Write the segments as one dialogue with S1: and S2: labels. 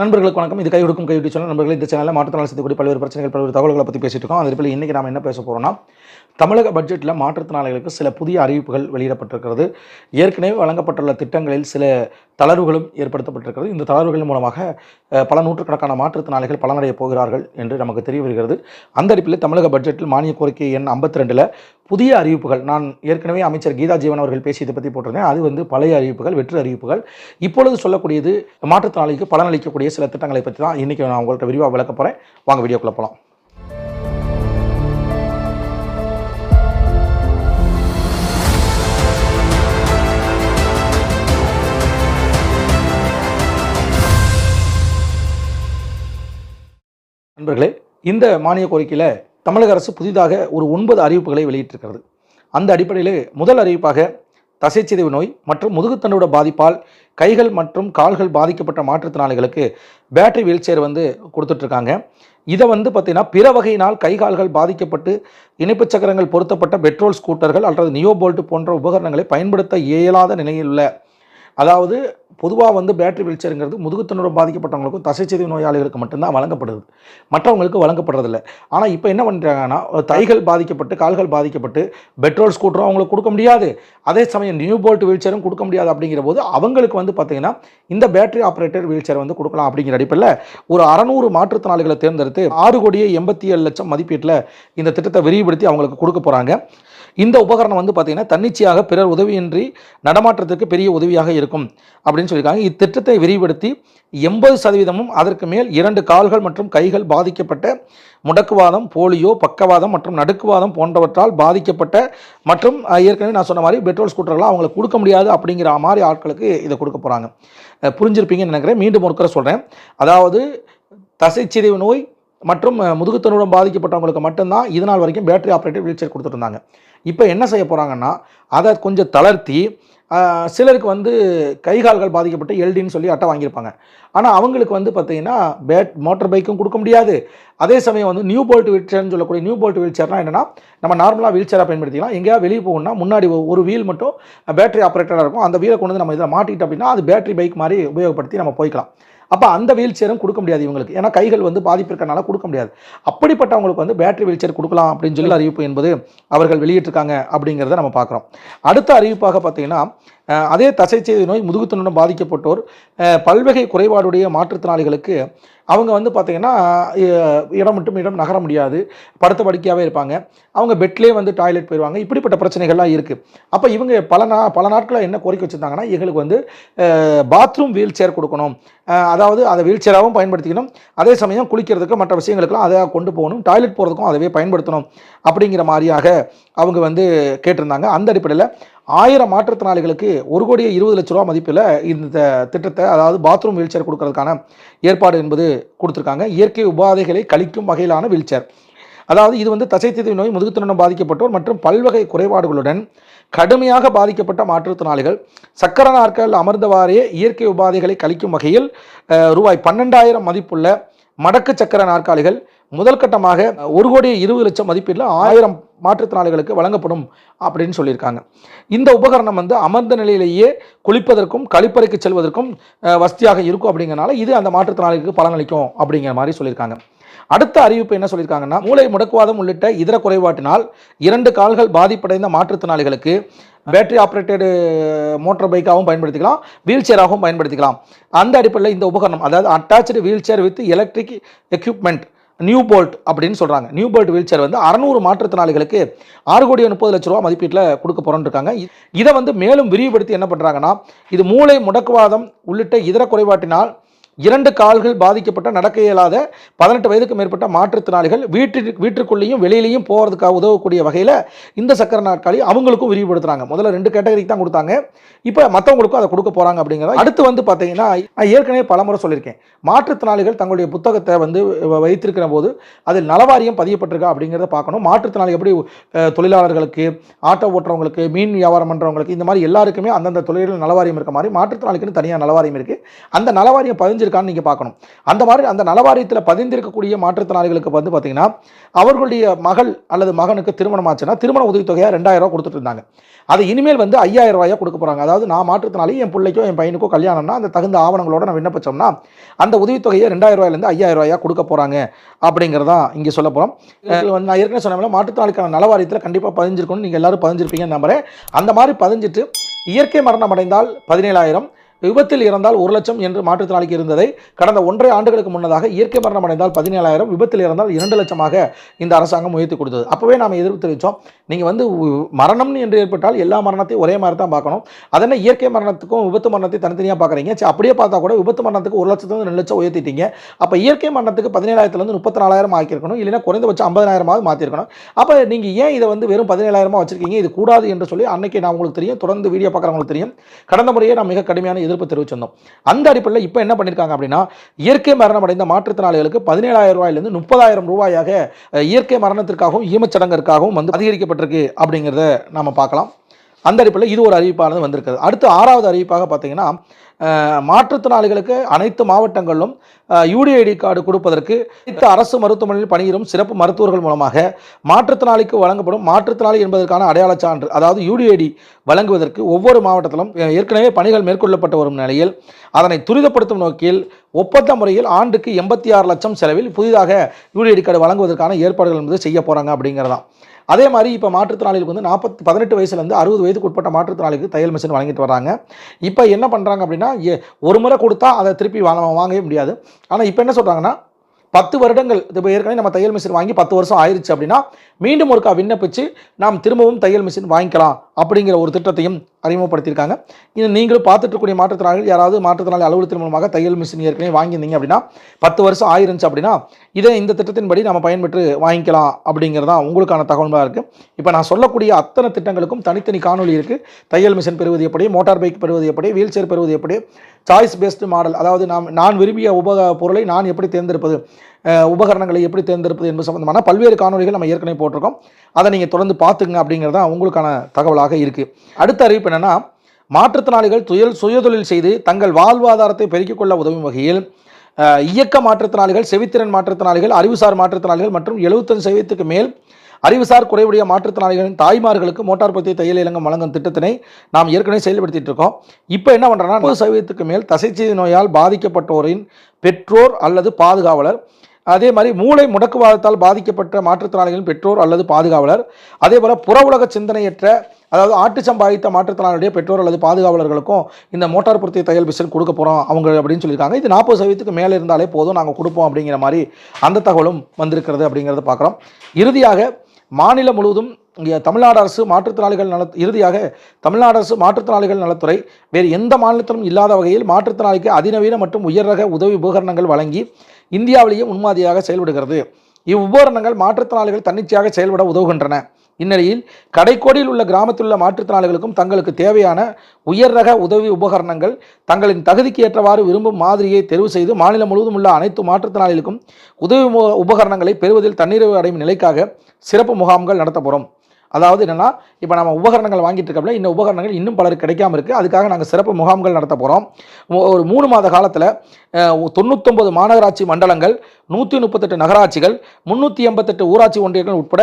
S1: நண்பர்களுக்கு வணக்கம். இது கை கொடுக்கும் கை சொன்ன நண்பர்கள் இந்த சேனலில் மாற்றுத்திறனாளி செய்யக்கூடிய பல்வேறு பிரச்சனைகள் பல்வேறு தகவல்களை பற்றி பேசிட்டு இருக்கோம். அதே போல் இன்றைக்கி நாம் என்ன பேச போகிறோம்னா தமிழக பட்ஜெட்டில் மாற்றுத்திறனாளிகளுக்கு சில புதிய அறிவிப்புகள் வெளியிடப்பட்டிருக்கிறது. ஏற்கனவே வழங்கப்பட்டுள்ள திட்டங்களில் சில தளர்வுகளும் ஏற்படுத்தப்பட்டிருக்கிறது. இந்த தளர்வுகள் மூலமாக பல நூற்றுக்கணக்கான மாற்றுத்திறனாளிகள் பலனடைய போகிறார்கள் என்று நமக்கு தெரிய வருகிறது. அந்த அடிப்பில் தமிழக பட்ஜெட்டில் மானிய கோரிக்கை எண் ஐம்பத்தி ரெண்டில் புதிய அறிவிப்புகள். நான் ஏற்கனவே அமைச்சர் கீதா ஜீவன் அவர்கள் பேசியதை பற்றி போட்டிருந்தேன். அது வந்து பழைய அறிவிப்புகள் வெற்று அறிவிப்புகள். இப்பொழுது சொல்லக்கூடியது மாற்றுத்திறனாளிக்கு பலனளிக்கக்கூடிய சில திட்டங்களை பற்றி தான் இன்றைக்கி நான் உங்கள்கிட்ட விரிவாக விளக்க போகிறேன் வாங்க வீடியோக்குள்ளே போகலாம் நண்பர்களே இந்த மானிய கோரிக்கையில் தமிழக அரசு புதிதாக ஒரு ஒன்பது அறிவிப்புகளை வெளியிட்டிருக்கிறது. அந்த அடிப்படையில் முதல் அறிவிப்பாக தசைச்சிதைவு நோய் மற்றும் முதுகுத்தண்டோட பாதிப்பால் கைகள் மற்றும் கால்கள் பாதிக்கப்பட்ட மாற்றுத்திறனாளிகளுக்கு பேட்டரி வீல்சேர் வந்து கொடுத்துட்ருக்காங்க. இதை வந்து பார்த்தீங்கன்னா பிற வகையினால் கை கால்கள் பாதிக்கப்பட்டு இணைப்புச் சக்கரங்கள் பொருத்தப்பட்ட பெட்ரோல் ஸ்கூட்டர்கள் அல்லது நியோபோல்ட் போன்ற உபகரணங்களை பயன்படுத்த இயலாத நிலையில் உள்ள அதாவது பொதுவாக வந்து பேட்டரி வீல்சேருங்கிறது முதுகுத்தனுடன் பாதிக்கப்பட்டவங்களுக்கும் தசைச்சிதைவு நோயாளிகளுக்கு மட்டும்தான் வழங்கப்படுது. மற்றவங்களுக்கு வழங்கப்படுறதில்ல. ஆனால் இப்போ என்ன பண்ணுறாங்கன்னா தைகள் பாதிக்கப்பட்டு கால்கள் பாதிக்கப்பட்டு பெட்ரோல் ஸ்கூட்டரும் அவங்களுக்கு கொடுக்க முடியாது. அதே சமயம் நியூ போல்ட் வீல்சேரும் கொடுக்க முடியாது அப்படிங்கிற போது அவங்களுக்கு வந்து பார்த்தீங்கன்னா இந்த பேட்டரி ஆப்ரேட்டர் வீல்சேர் வந்து கொடுக்கலாம் அப்படிங்கிற அடிப்படையில் ஒரு அறநூறு மாற்றுத்திறனாளிகளை தேர்ந்தெடுத்து ஆறு கோடியே எண்பத்தி ஏழு லட்சம் மதிப்பீட்டில் இந்த திட்டத்தை விரிவுபடுத்தி அவங்களுக்கு கொடுக்க போகிறாங்க இந்த உபகரணம் வந்து பார்த்தீங்கன்னா தன்னிச்சையாக பிறர் உதவியின்றி நடமாற்றத்திற்கு பெரிய உதவியாக இருக்கும் அப்படின்னு சொல்லியிருக்காங்க. இத்திட்டத்தை விரிவுபடுத்தி எண்பது சதவீதமும் அதற்கு மேல் இரண்டு கால்கள் மற்றும் கைகள் பாதிக்கப்பட்ட முடக்குவாதம் போலியோ பக்கவாதம் மற்றும் நடுக்குவாதம் போன்றவற்றால் பாதிக்கப்பட்ட மற்றும் ஏற்கனவே நான் சொன்ன மாதிரி பெட்ரோல் ஸ்கூட்டர்லாம் அவங்களுக்கு கொடுக்க முடியாது அப்படிங்கிற மாதிரி ஆட்களுக்கு இதை கொடுக்க போகிறாங்க புரிஞ்சிருப்பீங்கன்னு நினைக்கிறேன். மீண்டும் ஒருக்கரை சொல்கிறேன் அதாவது தசைச்சிதைவு நோய் மற்றும் முதுகுத்தனுடன் பாதிக்கப்பட்டவங்களுக்கு மட்டும்தான் இதனால் வரைக்கும் பேட்டரி ஆப்ரேட்டர் வீல்சேர் கொடுத்துட்டு இருந்தாங்க. இப்போ என்ன செய்ய போகிறாங்கன்னா அதை கொஞ்சம் தளர்த்தி சிலருக்கு வந்து கை கால்கள் பாதிக்கப்பட்டு எல்டின்னு சொல்லி அட்டை வாங்கியிருப்பாங்க. ஆனால் அவங்களுக்கு வந்து பார்த்தீங்கன்னா பேட் மோட்டர் பைக்கும் கொடுக்க முடியாது. அதே சமயம் வந்து நியூ போல்ட் வீல்சேர்னு சொல்லக்கூடிய நியூ போல்ட் வீல்சேர்னா என்னென்னா நம்ம நார்மலாக வீல்சேராக பயன்படுத்திக்கலாம். எங்கேயா வெளியே போகணும்னா முன்னாடி ஒரு வீல் மட்டும் பேட்டரி ஆப்ரேட்டராக இருக்கும். அந்த வீலை கொண்டு வந்து நம்ம இதில் மாட்டிட்டோம் அப்படின்னா அது பேட்டரி பைக் மாதிரி உபயோகப்படுத்தி நம்ம போய்க்கலாம். அப்போ அந்த வீல் சேரும் கொடுக்க முடியாது இவங்களுக்கு. ஏன்னா கைகள் வந்து பாதிப்பு இருக்கனால கொடுக்க முடியாது. அப்படிப்பட்டவங்களுக்கு வந்து பேட்டரி வீல் சேர் கொடுக்கலாம் அப்படின்னு சொல்லி அறிவிப்பு என்பது அவர்கள் வெளியிட்டிருக்காங்க அப்படிங்கிறத நம்ம பார்க்குறோம். அடுத்த அறிவிப்பாக பார்த்தீங்கன்னா அதே தசைச்செய்தி நோய் முதுகுத்தனுடன் பாதிக்கப்பட்டோர் பல்வகை குறைபாடுடைய மாற்றுத்திறனாளிகளுக்கு அவங்க வந்து பார்த்திங்கன்னா இடம் மட்டும் இடம் நகர முடியாது. படுத்த படுக்கையாகவே இருப்பாங்க. அவங்க பெட்லேயே வந்து டாய்லெட் போயிடுவாங்க இப்படிப்பட்ட பிரச்சனைகள்லாம் இருக்குது அப்போ இவங்க பல நா பல நாட்களாக என்ன கோரிக்கை வச்சுருந்தாங்கன்னா எங்களுக்கு வந்து பாத்ரூம் வீல் சேர் கொடுக்கணும். அதாவது அதை வீல் சேராகவும் பயன்படுத்திக்கணும். அதே சமயம் குளிக்கிறதுக்கு மற்ற விஷயங்களுக்கெல்லாம் அதை கொண்டு போகணும். டாய்லெட் போகிறதுக்கும் அதவே பயன்படுத்தணும். அப்படிங்கிற மாதிரியாக அவங்க வந்து கேட்டிருந்தாங்க. அந்த அடிப்படையில் ஆயிரம் மாற்றுத்திறனாளிகளுக்கு ஒரு கோடியே இருபது லட்ச ரூபா மதிப்பில் இந்த திட்டத்தை அதாவது பாத்ரூம் வீல்சேர் கொடுக்கறதுக்கான ஏற்பாடு என்பது கொடுத்துருக்காங்க. இயற்கை உபாதைகளை கழிக்கும் வகையிலான வீல்சேர் அதாவது இது வந்து தசைத்திதை நோய் முதுகுத்தனம் பாதிக்கப்பட்டோர் மற்றும் பல்வகை குறைபாடுகளுடன் கடுமையாக பாதிக்கப்பட்ட மாற்றுத்திறனாளிகள் சக்கர நாற்கள் அமர்ந்தவாறே இயற்கை உபாதைகளை கழிக்கும் வகையில் ரூபாய் பன்னெண்டாயிரம் மதிப்புள்ள மடக்கு சக்கர நாற்காலிகள் முதல் கட்டமாக ஒரு கோடி இருபது லட்சம் மதிப்பீட்டில் ஆயிரம் மாற்றுத்திறனாளிகளுக்கு வழங்கப்படும் அப்படின்னு சொல்லியிருக்காங்க. இந்த உபகரணம் வந்து அமர்ந்த நிலையிலேயே குளிப்பதற்கும் கழிப்பறைக்கு செல்வதற்கும் வசதியாக இருக்கும் அப்படிங்கிறனால இது அந்த மாற்றுத்திறனாளிகளுக்கு பலனளிக்கும் அப்படிங்கிற மாதிரி சொல்லியிருக்காங்க. அடுத்த அறிவிப்பு என்ன சொல்லியிருக்காங்கன்னா மூளை முடக்குவாதம் உள்ளிட்ட இதர குறைபாட்டினால் இரண்டு கால்கள் பாதிப்படைந்த மாற்றுத்திறனாளிகளுக்கு பேட்டரி ஆப்ரேட்டடு மோட்டார் பைக்காகவும் பயன்படுத்திக்கலாம் வீல் சேராகவும் பயன்படுத்திக்கலாம். அந்த அடிப்படையில் இந்த உபகரணம் அதாவது attach wheelchair with electric equipment new bolt அப்படின்னு சொல்கிறாங்க நியூ போல்ட் வீல் சேர் வந்து அறநூறு மாற்றுத்திறனாளிகளுக்கு ஆறு கோடி முப்பது லட்ச ரூபா மதிப்பீட்டில் கொடுக்க போகிறோன்னு இருக்காங்க. இதை வந்து மேலும் விரிவுபடுத்தி என்ன பண்ணுறாங்கன்னா இது மூளை முடக்குவாதம் உள்ளிட்ட இதர குறைபாட்டினால் இரண்டு கால்கள் பாதிக்கப்பட்ட நடக்க இயலாத பதினெட்டு வயதுக்கு மேற்பட்ட மாற்றுத்திறனாளிகள் வீட்டிற்கு வீட்டுக்குள்ளேயும் வெளியிலையும் போகிறதுக்காக உதவக்கூடிய வகையில் இந்த சக்கர நாற்காலி அவங்களுக்கும் விரிவுபடுத்துகிறாங்க முதல்ல ரெண்டு கேட்டகரிக்கு தான் கொடுத்தாங்க. இப்போ மற்றவங்களுக்கும் அதை கொடுக்க போகிறாங்க அப்படிங்கிறத அடுத்து வந்து பார்த்தீங்கன்னா நான் ஏற்கனவே பலமுறை சொல்லியிருக்கேன். மாற்றுத்திறனாளிகள் தங்களுடைய புத்தகத்தை வந்து வைத்திருக்கிற போது அதில் நலவாரியம் பதியப்பட்டிருக்கா அப்படிங்கிறத பார்க்கணும். மாற்றுத்திறனாளி எப்படி தொழிலாளர்களுக்கு ஆட்டோ ஓட்டுறவங்களுக்கு மீன் வியாபாரம் பண்ணுறவங்களுக்கு இந்த மாதிரி எல்லாருக்குமே அந்தந்த தொழில்கள் நலவாரியம் இருக்க மாதிரி மாற்றுத்திறனாளிக்குன்னு தனியாக நலவாரியம் இருக்குது அந்த நலவாரியம் பதிஞ்ச பதிஞ்சிருக்கான்னு நீங்கள் பார்க்கணும். அந்த மாதிரி அந்த நலவாரியத்தில் பதிந்திருக்கக்கூடிய மாற்றுத்திறனாளிகளுக்கு வந்து பார்த்தீங்கன்னா அவர்களுடைய மகள் அல்லது மகனுக்கு திருமணம் ஆச்சுன்னா திருமண உதவித்தொகையாக ரெண்டாயிரம் ரூபா கொடுத்துட்டு இருந்தாங்க. அது இனிமேல் வந்து ஐயாயிரம் ரூபாயா கொடுக்க போகிறாங்க அதாவது நான் மாற்றுத்திறனாளி என் பிள்ளைக்கோ என் பையனுக்கோ கல்யாணம்னா அந்த தகுந்த ஆவணங்களோட நான் விண்ணப்பிச்சோம்னா அந்த உதவித்தொகையை ரெண்டாயிரம் ரூபாயிலேருந்து ஐயாயிரம் ரூபாயா கொடுக்க போகிறாங்க அப்படிங்கிறதான் இங்கே சொல்ல போகிறோம் வந்து நான் ஏற்கனவே சொன்ன மாற்றுத்திறனாளிக்கான நலவாரியத்தில் கண்டிப்பாக பதிஞ்சிருக்கணும் நீங்கள் எல்லாரும் பதிஞ்சிருப்பீங்கன்னு நம்புறேன். அந்த மாதிரி பதிஞ்சிட்டு இயற்கை மரணம் அடைந்தால் பதினேழாயிரம் விபத்தில் இறந்தால் ஒரு லட்சம் என்று மாற்றுத்திறனாளிக்கு இருந்ததை கடந்த ஒன்றரை ஆண்டுகளுக்கு முன்னதாக இயற்கை மரணம் அடைந்தால் பதினேழாயிரம் விபத்தில் இறந்தால் இரண்டு லட்சமாக இந்த அரசாங்கம் உயர்த்தி கொடுத்தது. அப்போவே நாம் எதிர்ப்பு தெரிவித்தோம் நீங்கள் வந்து மரணம் என்று ஏற்பட்டால் எல்லா மரணத்தையும் ஒரே மாதிரி தான் பார்க்கணும். அதென்ன இயற்கை மரணத்துக்கும் விபத்து மரணத்தை தனித்தனியாக பார்க்குறீங்க? சரி அப்படியே பார்த்தா கூட விபத்து மரணத்துக்கு ஒரு லட்சத்துலேருந்து ரெண்டு லட்சம் உயர்த்திட்டீங்க. அப்போ இயற்கை மரணத்துக்கு பதினேழாயிரத்துலேருந்து முப்பத்தி நாலாயிரம் ஆக்கியிருக்கணும் இல்லைன்னா குறைந்தபட்சம் ஐம்பதாயிரமாவது மாற்றிருக்கணும் அப்போ நீங்கள் ஏன் இதை வந்து வெறும் பதினேழாயிரமா வச்சிருக்கீங்க? இது கூடாது என்று சொல்லி அன்னைக்கு நான் உங்களுக்கு தெரியும் தொடர்ந்து வீடியோ பார்க்குறவங்களுக்கு தெரியும். கடந்த முறையே நான் மிக கடுமையான எதிர்ப்பு தெரிவிச்சிருந்தோம். அந்த அடிப்படையில் இப்போ என்ன பண்ணியிருக்காங்க அப்படின்னா இயற்கை மரணம் அடைந்த மாற்றுத்திறனாளிகளுக்கு பதினேழாயிரம் ரூபாயிலிருந்து முப்பதாயிரம் ரூபாயாக இயற்கை மரணத்திற்காகவும் ஈமச்சடங்கிற்காகவும் வந்து அதிகரிக்கப்பட்டிருக்கு அப்படிங்கிறத நம்ம பார்க்கலாம். அந்த அடிப்படையில் இது ஒரு அறிவிப்பானது வந்திருக்குது. அடுத்து ஆறாவது அறிவிப்பாக பார்த்தீங்கன்னா மாற்றுத்திறனாளிகளுக்கு அனைத்து மாவட்டங்களிலும் யூடிஐடி கார்டு கொடுப்பதற்கு அனைத்து அரசு மருத்துவமனையில் பணியிடும் சிறப்பு மருத்துவர்கள் மூலமாக மாற்றுத்திறனாளிக்கு வழங்கப்படும் மாற்றுத்திறனாளி என்பதற்கான அடையாள சான்று அதாவது யூடிஐடி வழங்குவதற்கு ஒவ்வொரு மாவட்டத்திலும் ஏற்கனவே பணிகள் மேற்கொள்ளப்பட்டு வரும் நிலையில் அதனை துரிதப்படுத்தும் நோக்கில் ஒப்பந்த முறையில் ஆண்டுக்கு எண்பத்தி ஆறு லட்சம் செலவில் புதிதாக யூடிஐடி கார்டு வழங்குவதற்கான ஏற்பாடுகள் வந்து செய்ய போகிறாங்க அப்படிங்கிறதான். அதே மாதிரி இப்போ மாற்றுத்திறனாளிகளுக்கு வந்து நாற்பத்தி பதினெட்டு வயசுலேருந்து அறுபது வயதுக்கு உட்பட்ட மாற்றுத்திறனாளிக்கு தையல் மிஷின் வழங்கிட்டு வராங்க. இப்போ என்ன பண்ணுறாங்க அப்படின்னா ஒரு முறை கொடுத்தா அதை திருப்பி வாங்க வாங்கவே முடியாது. ஆனால் இப்போ என்ன சொல்கிறாங்கன்னா பத்து வருடங்கள் இப்போ ஏற்கனவே நம்ம தையல் மிஷின் வாங்கி பத்து வருஷம் ஆயிடுச்சு அப்படின்னா மீண்டும் ஒருக்கா விண்ணப்பிச்சு நாம் திரும்பவும் தையல் மிஷின் வாங்கிக்கலாம் அப்படிங்கிற ஒரு திட்டத்தையும் அறிமுகப்படுத்தியிருக்காங்க. இது நீங்களும் பார்த்துட்டு இருக்கக்கூடிய மாற்றுத்திறனாளிகள் யாராவது மாற்றுத்திறனாளி அலுவலகத்தின் மூலமாக தையல் மிஷின் ஏற்கனவே வாங்கியிருந்தீங்க அப்படின்னா பத்து வருஷம் ஆயிருந்துச்சு அப்படின்னா இதை இந்த திட்டத்தின்படி நம்ம பயன்பெற்று வாங்கிக்கலாம் அப்படிங்கிறதா உங்களுக்கான தகவலாக இருக்குது இப்போ நான் சொல்லக்கூடிய அத்தனை திட்டங்களுக்கும் தனித்தனி காணொளி இருக்குது தையல் மிஷின் பெறுவது எப்படி மோட்டார் பைக் பெறுவது எப்படி வீல் சேர் பெறுவது எப்படி சாய்ஸ் பேஸ்டு மாடல் அதாவது நாம் நான் விரும்பிய உபக பொருளை நான் எப்படி தேர்ந்தெடுப்பது உபகரணங்களை எப்படி தேர்ந்தெடுப்பது என்பது சம்பந்தமான பல்வேறு காணொளிகள் நம்ம ஏற்கனவே போட்டிருக்கோம். அதை நீங்கள் தொடர்ந்து பார்த்துங்க அப்படிங்கிறது தான் உங்களுக்கான தகவலாக இருக்குது அடுத்த அறிவிப்பு என்னென்னா மாற்றுத்திறனாளிகள் துயல் சுயதொழில் செய்து தங்கள் வாழ்வாதாரத்தை பெருக்கிக் கொள்ள உதவும் வகையில் இயக்க மாற்றுத்திறனாளிகள் செவித்திறன் மாற்றுத்திறனாளிகள் அறிவுசார் மாற்றுத்திறனாளிகள் மற்றும் எழுபத்தஞ்சு சதவீதத்துக்கு மேல் அறிவுசார் குறைவுடைய மாற்றுத்திறனாளிகளின் தாய்மார்களுக்கு மோட்டார் பத்தி தையல் இலங்கம் வழங்கும் திட்டத்தினை நாம் ஏற்கனவே செயல்படுத்திட்டு இருக்கோம். இப்போ என்ன பண்ணுறோன்னா முப்பது சதவீதத்துக்கு மேல் தசைச்சீதி நோயால் பாதிக்கப்பட்டோரின் பெற்றோர் அல்லது பாதுகாவலர் அதே மாதிரி மூளை முடக்குவாதத்தால் பாதிக்கப்பட்ட மாற்றுத்திறனாளிகளின் பெற்றோர் அல்லது பாதுகாவலர் அதே போல் புற உலக சிந்தனையற்ற அதாவது ஆட்டிசம் பாதித்த மாற்றுத்திறனாளியுடைய பெற்றோர் அல்லது பாதுகாவலர்களுக்கும் இந்த மோட்டார் பொருத்திய தையல் மிஷின் கொடுக்க போகிறோம் அவங்க அப்படின்னு சொல்லியிருக்காங்க. இது நாற்பது சதவீதத்துக்கு மேலே இருந்தாலே போதும் நாங்கள் கொடுப்போம் அப்படிங்கிற மாதிரி அந்த தகவலும் வந்திருக்கிறது அப்படிங்கிறத பார்க்குறோம். இறுதியாக மாநிலம் முழுவதும் இங்கே தமிழ்நாடு அரசு மாற்றுத்திறனாளிகள் நல இறுதியாக தமிழ்நாடு அரசு மாற்றுத்திறனாளிகள் நலத்துறை வேறு எந்த மாநிலத்திலும் இல்லாத வகையில் மாற்றுத்திறனாளிக்கு அதிநவீன மற்றும் உயர் ரக உதவி உபகரணங்கள் வழங்கி இந்தியாவிலேயே முன்மாதிரியாக செயல்படுகிறது. இவ்வுபகரணங்கள் மாற்றுத்திறனாளிகள் தன்னிச்சையாக செயல்பட உதவுகின்றன. இந்நிலையில் கடைக்கோடியில் உள்ள கிராமத்தில் உள்ள மாற்றுத்திறனாளிகளுக்கும் தங்களுக்கு தேவையான உயர் ரக உதவி உபகரணங்கள் தங்களின் தகுதிக்கு ஏற்றவாறு விரும்பும் மாதிரியை தெரிவு செய்து மாநிலம் முழுவதும் உள்ள அனைத்து மாற்றுத்திறனாளிகளுக்கும் உதவி உபகரணங்களை பெறுவதில் தன்னிறைவு அடையும் நிலைக்காக சிறப்பு முகாம்கள் நடத்தப்படும். அதாவது என்னென்னா இப்போ நம்ம உபகரணங்கள் வாங்கிட்டு இருக்கோம்ல இந்த உபகரணங்கள் இன்னும் பலருக்கு கிடைக்காம இருக்குது அதுக்காக நாங்கள் சிறப்பு முகாம்கள் நடத்த போகிறோம் ஒரு மூணு மாத காலத்தில் தொண்ணூத்தொம்பது மாநகராட்சி மண்டலங்கள் நூற்றி முப்பத்தெட்டு நகராட்சிகள் முந்நூற்றி எண்பத்தெட்டு ஊராட்சி ஒன்றியங்கள் உட்பட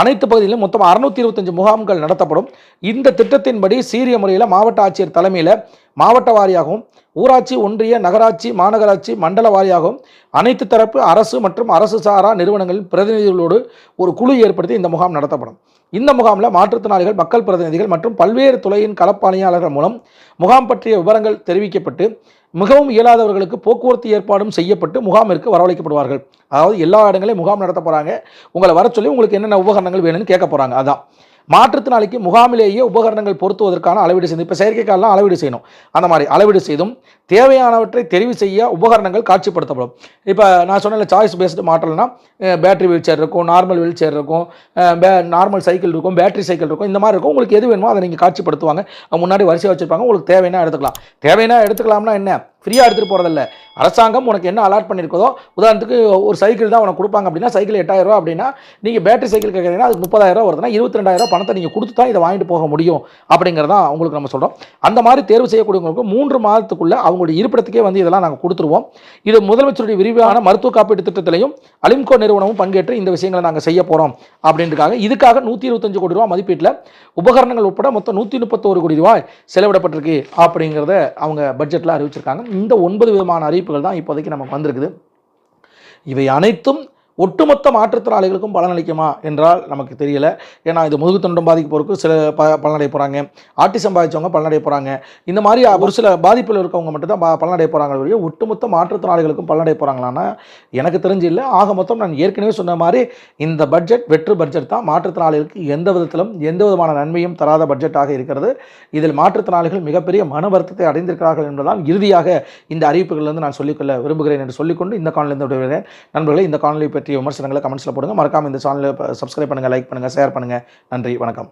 S1: அனைத்து பகுதிகளிலும் மொத்தம் அறுநூத்தி இருபத்தஞ்சு முகாம்கள் நடத்தப்படும். இந்த திட்டத்தின்படி சீரிய முறையில் மாவட்ட ஆட்சியர் தலைமையில் மாவட்ட வாரியாகவும் ஊராட்சி ஒன்றிய நகராட்சி மாநகராட்சி மண்டல வாரியாகவும் அனைத்து தரப்பு அரசு மற்றும் அரசு சாரா நிறுவனங்களின் பிரதிநிதிகளோடு ஒரு குழு ஏற்படுத்தி இந்த முகாம் நடத்தப்படும். இந்த முகாமில் மாற்றுத்திறனாளிகள் மக்கள் பிரதிநிதிகள் மற்றும் பல்வேறு துறையின் களப்பணியாளர்கள் மூலம் முகாம் பற்றிய விவரங்கள் தெரிவிக்கப்பட்டு மிகவும் இயலாதவர்களுக்கு போக்குவரத்து ஏற்பாடும் செய்யப்பட்டு முகாமிற்கு வரவழைக்கப்படுவார்கள். அதாவது எல்லா இடங்களையும் முகாம் நடத்த போகிறாங்க உங்களை வர சொல்லி உங்களுக்கு என்னென்ன உபகரணங்கள் வேணும்னு கேட்க போகிறாங்க அதான். மாற்றுத்திறனாளிக்கு முகாமிலேயே உபகரணங்கள் பொருத்துவதற்கான அளவீடு செய்யும் இப்போ செயற்கைக்காலெலாம் அளவீடு செய்யணும். அந்த மாதிரி அளவீடு செய்தும் தேவையானவற்றை தெரிவு செய்ய உபகரணங்கள் காட்சிப்படுத்தப்படும். இப்போ நான் சொன்ன சாய்ஸ் பேஸ்டு மாற்றல்னா பேட்டரி வீல் சேர் இருக்கும் நார்மல் வீல் சேர் இருக்கும் நார்மல் சைக்கிள் இருக்கும் பேட்டரி சைக்கிள் இருக்கும் இந்த மாதிரி இருக்கும். உங்களுக்கு எது வேணுமோ அதை நீங்கள் காட்சிப்படுத்துவாங்க. முன்னாடி வரிசையாக வச்சுருப்பாங்க. உங்களுக்கு தேவைன்னா எடுத்துக்கலாம். தேவைன்னா எடுத்துக்கலாம்னா என்ன? ஃப்ரீயாக எடுத்துகிட்டு போகிறதில்ல அரசாங்கம் உனக்கு என்ன அலாட் பண்ணியிருக்கதோ உதாரணத்துக்கு ஒரு சைக்கிள் தான் உனக்கு கொடுப்பாங்க அப்படின்னா சைக்கிள் எட்டாயிரம் ரூபா அப்படின்னா நீங்கள் பேட்டரி சைக்கிள் கேட்குறீங்கன்னா அதுக்கு முப்பதாயிரம் ரூபா வருதுன்னா இருபத்தி ரெண்டாயிரம் பணத்தை நீங்கள் கொடுத்து தான் இதை வாங்கிட்டு போக முடியும் அப்படிங்கிறதான் உங்களுக்கு நம்ம சொல்கிறோம் அந்த மாதிரி தேர்வு செய்யக்கூடியவங்களுக்கு மூன்று மாதத்துக்குள்ளே அவங்களுடைய இருப்பிடத்துக்கே வந்து இதெல்லாம் நாங்கள் கொடுத்துருவோம். இது முதலமைச்சருடைய விரிவான மருத்துவ காப்பீட்டு திட்டத்திலையும் அலிம்கோ நிறுவனமும் பங்கேற்று இந்த விஷயங்களை நாங்கள் செய்ய போகிறோம் அப்படின்றதுக்காக இதுக்காக நூற்றி இருபத்தஞ்சு கோடி ரூபா மதிப்பீட்டில் உபகரணங்கள் உட்பட மொத்தம் நூற்றி முப்பத்தோரு கோடி ரூபாய் செலவிடப்பட்டிருக்கு அப்படிங்கிறத அவங்க பட்ஜெட்டில் அறிவிச்சிருக்காங்க. இந்த ஒன்பது விதமான அறிவிப்புகள் தான் இப்போதைக்கு நமக்கு வந்திருக்குது. இவை அனைத்தும் ஒட்டுமொத்த மாற்றுத்திறனாளிகளுக்கும் பலனளிக்குமா என்றால் நமக்கு தெரியல. ஏன்னா இது முதுகு முதுகுத்தண்டும் பாதிக்கப்போருக்கு சில ப பலனடைய போகிறாங்க ஆட்டிசம் பாதித்தவங்க பலனடைய போகிறாங்க இந்த மாதிரி ஒரு சில பாதிப்பில் இருக்கவங்க மட்டும்தான் ப பலனடைய போகிறாங்க ஒழிய ஒட்டுமொத்த மாற்றுத்திறனாளிகளுக்கும் பலனடைய போகிறாங்களான்னா எனக்கு தெரிஞ்சு இல்லை. ஆக மொத்தம் நான் ஏற்கனவே சொன்ன மாதிரி இந்த பட்ஜெட் வெற்று பட்ஜெட் தான் மாற்றுத்திறனாளிகளுக்கு எந்த விதத்திலும் எந்த விதமான நன்மையும் தராத பட்ஜெட்டாக இருக்கிறது. இதில் மாற்றுத்திறனாளிகள் மிகப்பெரிய மன வருத்தத்தை அடைந்திருக்கிறார்கள் என்பதுதான் இறுதியாக இந்த அறிவிப்புகளிலிருந்து நான் சொல்லிக்கொள்ள விரும்புகிறேன் என்று சொல்லிக்கொண்டு இந்த காணொலியிலிருந்து விடுகிறேன் இந்த காணொலி பற்றிய விமர்சனங்களை கமெண்ட்ஸில் போடுங்க. மறக்காம இந்த சேனலை சப்ஸ்கிரைப் பண்ணுங்கள் லைக் பண்ணுங்கள் ஷேர் பண்ணுங்கள் நன்றி வணக்கம்.